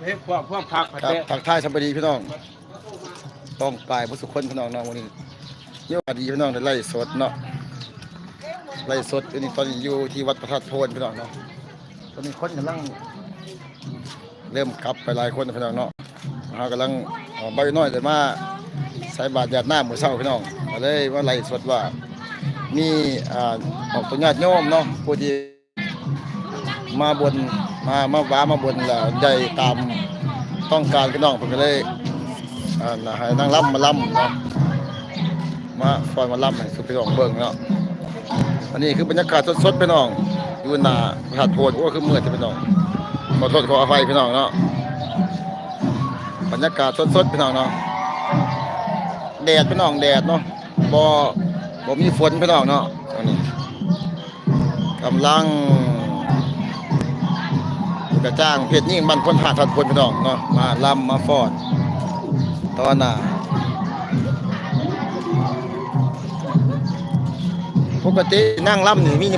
เฮ้ยพวกพวกผักผัดครับเด้ทักทายสวัสดีพี่น้อง ต้องปลายผู้สุคนพี่น้องเนาะวันนี้เยอะดีพี่น้องได้ไล่สดเนาะไล่สดอันนี้ตอนนี้อยู่ที่วัดพระธาตุโพนพี่น้องเนาะตอนนี้คนกำลังเริ่มกลับไปหลายคนพี่น้องเนาะเรากำลังเอาใบน้อยแต่มาใส่บาตรหยาดน้ำมือเศร้าพี่น้องก็เลยว่าไล่สดว่ามีอ่าออกตัวญาติโยมเนาะผู้ที่มาบน มามาว้ามาบนแล้วได้ตามต้องการพี่น้องผมก็เลยอ่านะให้นั่งล่ำมาล่ำเนาะมาฟอยมาล่ำให้สุพี่น้องเบิ่งเนาะอันนี้คือบรรยากาศสดๆพี่น้องอยู่หน้าพระธาตุโพนโอ้คือมืดที่พี่น้องขอโทษขออภัยพี่น้องเนาะบรรยากาศสดๆพี่น้องเนาะแดดพี่น้องแดดเนาะบ่บ่มีฝนพี่น้องเนาะอันนี้กำลัง กระจ้างเพชรยิ่งมันพ้นผ่าทัดพลพี่น้องเนาะมาล่ำมาฟอดตอนน่ะปกตินั่งล่ำนี่มี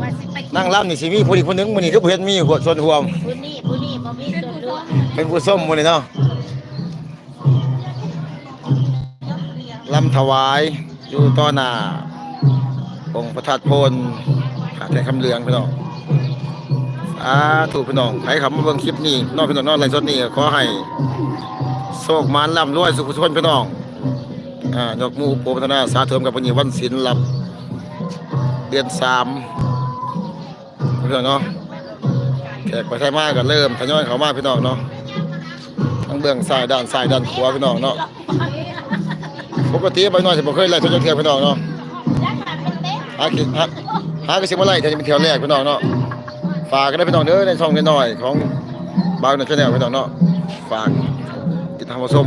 ว่าสิไปนั่งล่ำนี่สิมีผู้ใดผู้หนึงมื้อนี้คือบ่เห็นมีหัวส่วนรวมผู้นี้ผู้นี้บ่มีส่วนร่วมเป็นผู้ส้มมื้อนี้เนาะลำถวายอยู่ต่อหน้าองค์พระธาตุโพนหาดแทนคำเหลืองพี่น้อง สาธุพี่น้องใครขับมาเบิ่งคลิปนี้นอกพี่น้องนอกไลฟ์สดนี้ขอให้โชคมานร่ำรวยสุขสุขคนพี่น้องอ่ายกมูโปรพัฒนาสาเถิมกับพญวันศิลป์รับเดือนสามเพื่อนเนาะแขกไปไทยมากก็เริ่มทยอยเขามากพี่น้องเนาะทั้งเบื้องซ้ายด้านซ้ายด้านขวาพี่น้องเนาะปกติไปน้อยสิบ่เคยไล่ทุกเที่ยวพี่น้องเนาะหาคิดหาหากระสิบ่ไล่เที่ยวนี้เป็นเที่ยวแรกพี่น้องเนาะ ฝากกันได้พี่น้องเด้อในช่องน้อยของบาวในชาแนลพี่น้องเนาะฝากติดตามชม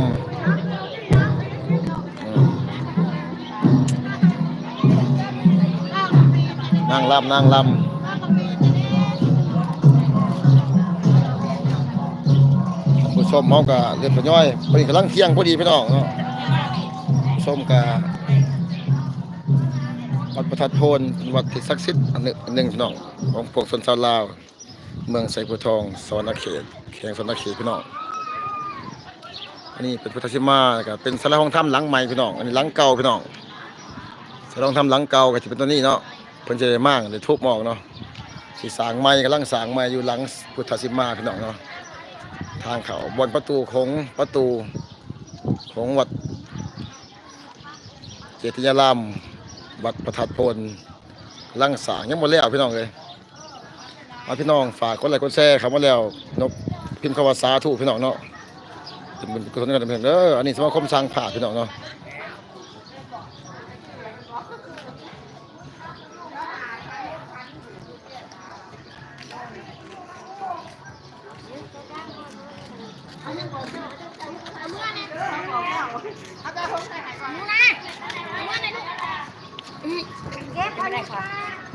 นั่งลำนั่งลำผู้ชมเมากับเรียนปย่อยพอดีกำลังเที่ยงพอดีพี่น้องเนาะผู้ชมกับ วัดประทัดโพนเป็นวัดที่ศักดิ์สิทธิ์อันหนึ่งอันหนึ่งพี่น้องของพวกชนชาวลาว เมืองไสผู้ทองสวรรณเขตแข่งสวรรณเขตพี่น้องอันนี้เป็นพุทธชิมากับเป็นสาราห้องถ้ำหลังใหม่พี่น้องอันนี้หลังเก่าพี่น้องสารห้องถ้ำหลังเก่าก็จะเป็นตัวนี้เนาะเพิ่นจะได้มากได้ทุบหมอกเนาะสิสางใหม่กำลังสางใหม่อยู่หลังพุทธสิมาพี่น้องเนาะทางเขาบนประตูของประตูของวัดเจติยาราม วัดประทัดพลกำลังสางยังหมดแล้วพี่น้องเลยเอาพี่น้องฝากกดไลค์กดแชร์คำว่าแล้วนกพิมพ์คำว่าสาธุพี่น้องเนาะเป็นกุศลกันเป็นเด้ออันนี้สมาคมสร้างผ่าพี่น้องเนาะเก็บเอา ได้ค่ะ